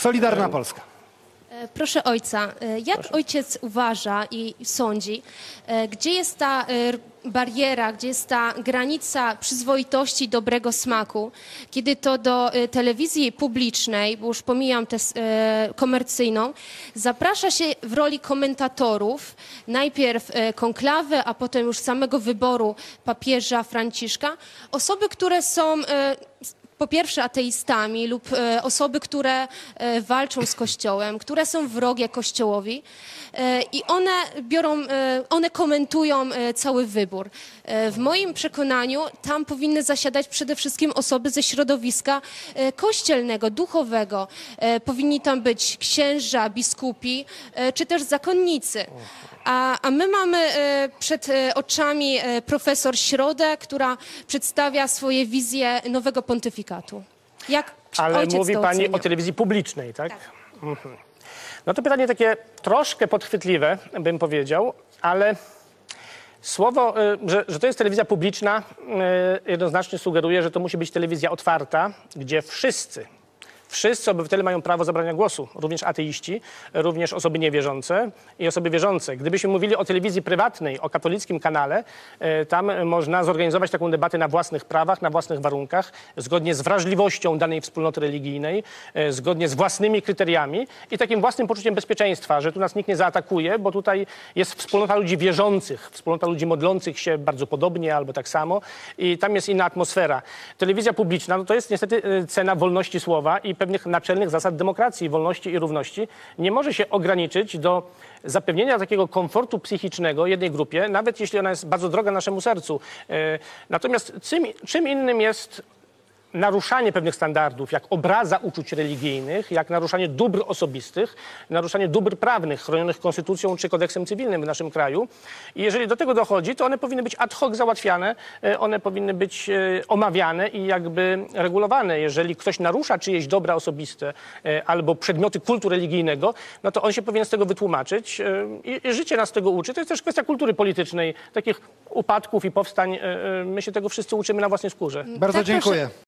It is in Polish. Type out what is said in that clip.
Solidarna Polska. E, Proszę ojca, e, jak ojciec uważa i sądzi, e, gdzie jest ta bariera, gdzie jest ta granica przyzwoitości, dobrego smaku, kiedy to do telewizji publicznej, bo już pomijam tę komercyjną, zaprasza się w roli komentatorów najpierw konklawy, a potem już samego wyboru papieża Franciszka, osoby, które są po pierwsze ateistami lub e, osoby, które e, walczą z Kościołem, które są wrogie Kościołowi e, i one biorą, one komentują cały wybór. W moim przekonaniu tam powinny zasiadać przede wszystkim osoby ze środowiska kościelnego, duchowego. Powinni tam być księża, biskupi czy też zakonnicy. A, a my mamy e, przed e, oczami e, profesor Środę, która przedstawia swoje wizje nowego pontyfikatu. Jak Ale mówi pani o telewizji publicznej, tak? Mhm. No to pytanie takie troszkę podchwytliwe, bym powiedział, ale słowo, że, że to jest telewizja publiczna, jednoznacznie sugeruje, że to musi być telewizja otwarta, gdzie wszyscy, wszyscy obywatele mają prawo zabrania głosu, również ateiści, również osoby niewierzące i osoby wierzące. Gdybyśmy mówili o telewizji prywatnej, o katolickim kanale, y, tam można zorganizować taką debatę na własnych prawach, na własnych warunkach, zgodnie z wrażliwością danej wspólnoty religijnej, y, zgodnie z własnymi kryteriami i takim własnym poczuciem bezpieczeństwa, że tu nas nikt nie zaatakuje, bo tutaj jest wspólnota ludzi wierzących, wspólnota ludzi modlących się bardzo podobnie albo tak samo i tam jest inna atmosfera. Telewizja publiczna no to jest niestety y, cena wolności słowa i pewnych naczelnych zasad demokracji, wolności i równości. Nie może się ograniczyć do zapewnienia takiego komfortu psychicznego jednej grupie, nawet jeśli ona jest bardzo droga naszemu sercu. Y, Natomiast czym innym jest naruszanie pewnych standardów, jak obraza uczuć religijnych, jak naruszanie dóbr osobistych, naruszanie dóbr prawnych chronionych konstytucją czy kodeksem cywilnym w naszym kraju. I jeżeli do tego dochodzi, to one powinny być ad hoc załatwiane, e, one powinny być e, omawiane i jakby regulowane. Jeżeli ktoś narusza czyjeś dobra osobiste e, albo przedmioty kultu religijnego, no to on się powinien z tego wytłumaczyć i, życie nas tego uczy. To jest też kwestia kultury politycznej, takich upadków i powstań. My się tego wszyscy uczymy na własnej skórze. Bardzo Tak, dziękuję.